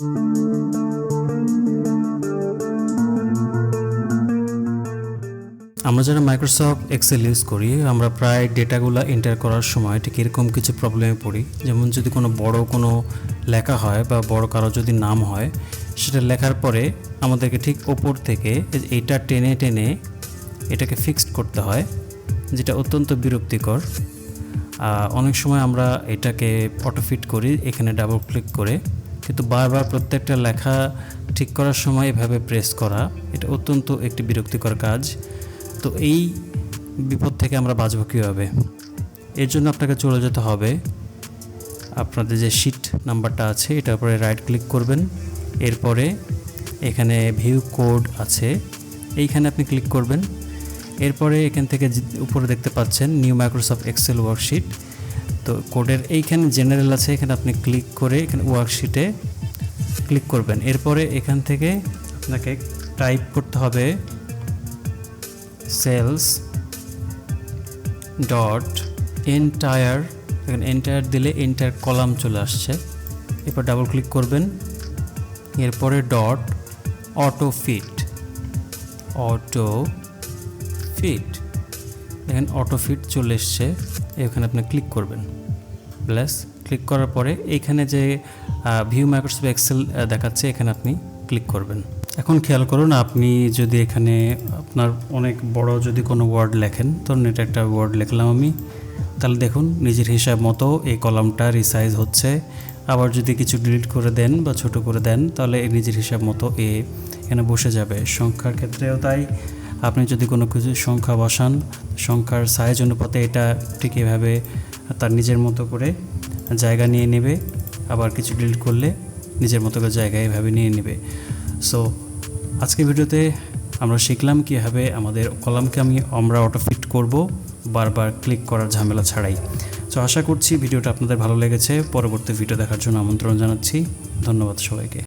আমরা যারা Microsoft Excel use করি, আমরা প্রায় ডেটাগুলো এন্টার করার সময় ঠিক এরকম কিছু প্রবলেমে পড়ি। যেমন যদি কোনো বড় কোনো লেখা হয় বা বড় কারও যদি নাম হয়, সেটা লেখার পরে আমাদেরকে ঠিক ওপর থেকে এইটা টেনে টেনে এটাকে ফিক্সড করতে হয়, যেটা অত্যন্ত বিরক্তিকর। অনেক সময় আমরা এটাকে অটোফিট করি, এখানে ডাবল ক্লিক করে। কিন্তু বারবার প্রত্যেকটা লেখা ঠিক করার সময় এভাবে প্রেস করা, এটা অত্যন্ত একটি বিরক্তিকর কাজ। তো এই বিপদ থেকে আমরা বাঁচব কীভাবে? এর জন্য আপনাকে চলে যেতে হবে। আপনাদের যে শিট নাম্বারটা আছে, এটার উপরে রাইট ক্লিক করবেন। এরপরে এখানে ভিউ কোড আছে, এইখানে আপনি ক্লিক করবেন। এরপরে এখান থেকে উপরে দেখতে পাচ্ছেন নিউ মাইক্রোসফট এক্সেল ওয়ার্কশিট তো কোডের এইখানে জেনারেল আছে, এখানে আপনি ক্লিক করে এখানে ওয়ার্কশিটে ক্লিক করবেন। এরপরে এখান থেকে আপনাকে টাইপ করতে হবে সেলস ডট এন্টায়ার এখানে এন্টায়ার দিলে এন্টায়ার কলাম চলে আসছে। এরপর ডাবল ক্লিক করবেন। এরপরে dot auto fit auto fit দেখেন অটো ফিট চলে এসছে, এখানে আপনি ক্লিক করবেন। ব্যাস ক্লিক করার পরে এইখানে যে ভিউ মাইক্রোসফট এক্সেল দেখাচ্ছে, এখানে আপনি ক্লিক করবেন। এখন খেয়াল করুন, আপনি যদি এখানে আপনার অনেক বড় যদি কোনো ওয়ার্ড লেখেন, ধরুন এটা একটা ওয়ার্ড লিখলাম আমি, তাহলে দেখুন নিজের হিসাব মতো এই কলামটা রিসাইজ হচ্ছে। আবার যদি কিছু ডিলিট করে দেন বা ছোট করে দেন, তাহলে নিজের হিসাব মতো এ এখানে বসে যাবে। সংখ্যার ক্ষেত্রেও তাই। আপনি যদি কোনো কিছু সংখ্যা বসান, সংখ্যার সাইজ অনুপাতে এটা ঠিক এভাবে তার নিজের মতো করে জায়গা নিয়ে নেবে, আবার কিছু ডিলিট করলে নিজের মতো করে জায়গা এভাবে নিয়ে নেবে। সো আজকের ভিডিওতে আমরা শিখলাম কীভাবে আমাদের কলামকে আমি আমরা অটো ফিট করব, বারবার ক্লিক করার ঝামেলা ছাড়াই। তো আশা করছি ভিডিওটা আপনাদের ভালো লেগেছে। পরবর্তী ভিডিও দেখার জন্য আমন্ত্রণ জানাচ্ছি। ধন্যবাদ সবাইকে।